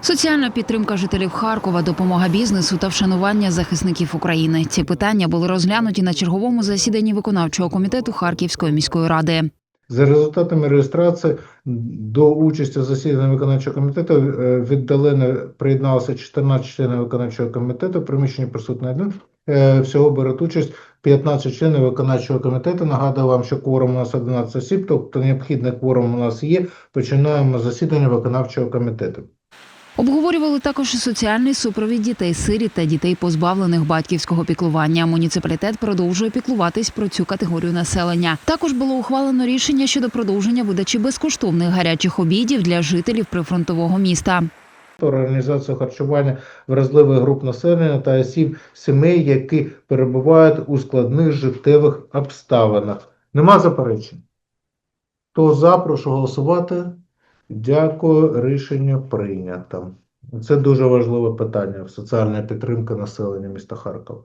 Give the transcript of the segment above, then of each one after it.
Соціальна підтримка жителів Харкова, допомога бізнесу та вшанування захисників України. Ці питання були розглянуті на черговому засіданні виконавчого комітету Харківської міської ради. За результатами реєстрації до участі в засіданні виконавчого комітету е, віддалено приєдналося 14 членів виконавчого комітету, в приміщенні присутні один. Е, Всього беруть участь 15 членів виконавчого комітету. Нагадую вам, що кворум у нас 11 осіб, тобто необхідний кворум у нас є. Починаємо засідання виконавчого комітету. Обговорювали також і соціальний супровід дітей сиріт та дітей, позбавлених батьківського піклування. Муніципалітет продовжує піклуватись про цю категорію населення. Також було ухвалено рішення щодо продовження видачі безкоштовних гарячих обідів для жителів прифронтового міста. Організацію харчування вразливих груп населення та осіб сімей, які перебувають у складних життєвих обставинах. Нема заперечень? Хто за, прошу голосувати. Дякую, рішення прийнято. Це дуже важливе питання соціальна підтримка населення міста Харкова.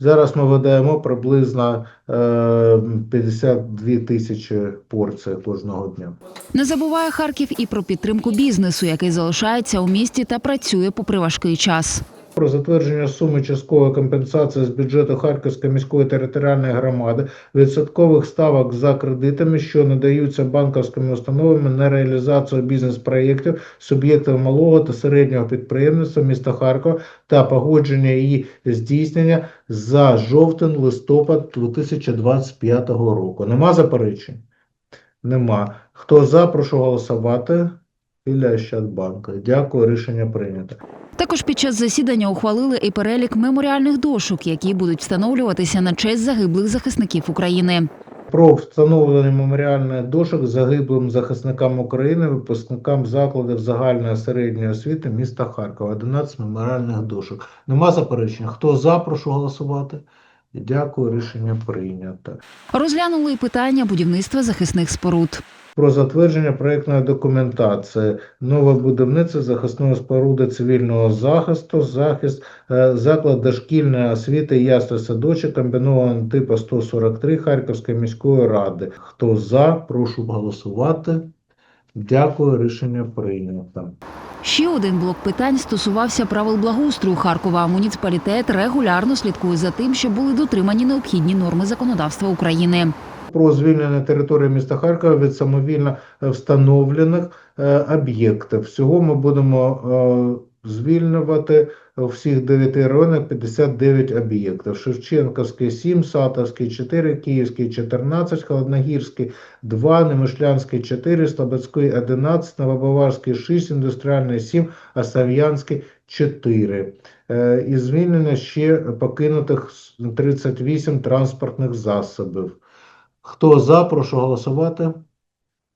Зараз ми видаємо приблизно е, 52 тисячі порцій кожного дня. Не забуває Харків і про підтримку бізнесу, який залишається у місті та працює попри важкий час. Про затвердження суми часткової компенсації з бюджету Харківської міської територіальної громади відсоткових ставок за кредитами, що надаються банківськими установами на реалізацію бізнес-проєктів суб'єктів малого та середнього підприємництва міста Харкова та погодження її здійснення за жовтень-листопад 2025 року. Нема заперечень? Нема. Хто за, прошу голосувати. Біля Ощадбанка. Дякую, рішення прийнято. Також під час засідання ухвалили і перелік меморіальних дошок, які будуть встановлюватися на честь загиблих захисників України. про встановлення меморіальних дошок загиблим захисникам України, випускникам закладів загальної середньої освіти міста Харкова. 11 меморіальних дошок. Нема заперечень. Хто за, прошу голосувати. Дякую, рішення прийнято. Розглянули і питання будівництва захисних споруд. Про затвердження проєктної документації. Нове будівництво захисної споруди цивільного захисту, захист, е, заклад дошкільної освіти, ясли садочок, комбінованого типу 143 Харківської міської ради. Хто за, прошу голосувати. Дякую, рішення прийнято. Ще один блок питань стосувався правил благоустрою Харкова. Муніципалітет регулярно слідкує за тим, щоб були дотримані необхідні норми законодавства України. Про звільнення території міста Харкова від самовільно е, встановлених е, об'єктів. Всього ми будемо е, звільнювати у всіх 9 районах 59 об'єктів. Шевченківський 7, Сатовський 4, Київський 14, Холодногірський 2, Немишлянський 4, Слободський 11, Новобаварський 6, Індустріальний 7, а Сав'янський 4. Е, І звільнення ще покинутих 38 транспортних засобів. Хто за, прошу голосувати.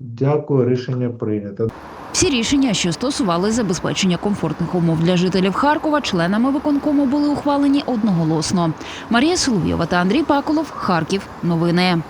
Дякую, рішення прийнято. Всі рішення, що стосували забезпечення комфортних умов для жителів Харкова, членами виконкому були ухвалені одноголосно. Марія Соловйова та Андрій Паколов. Харків. Новини.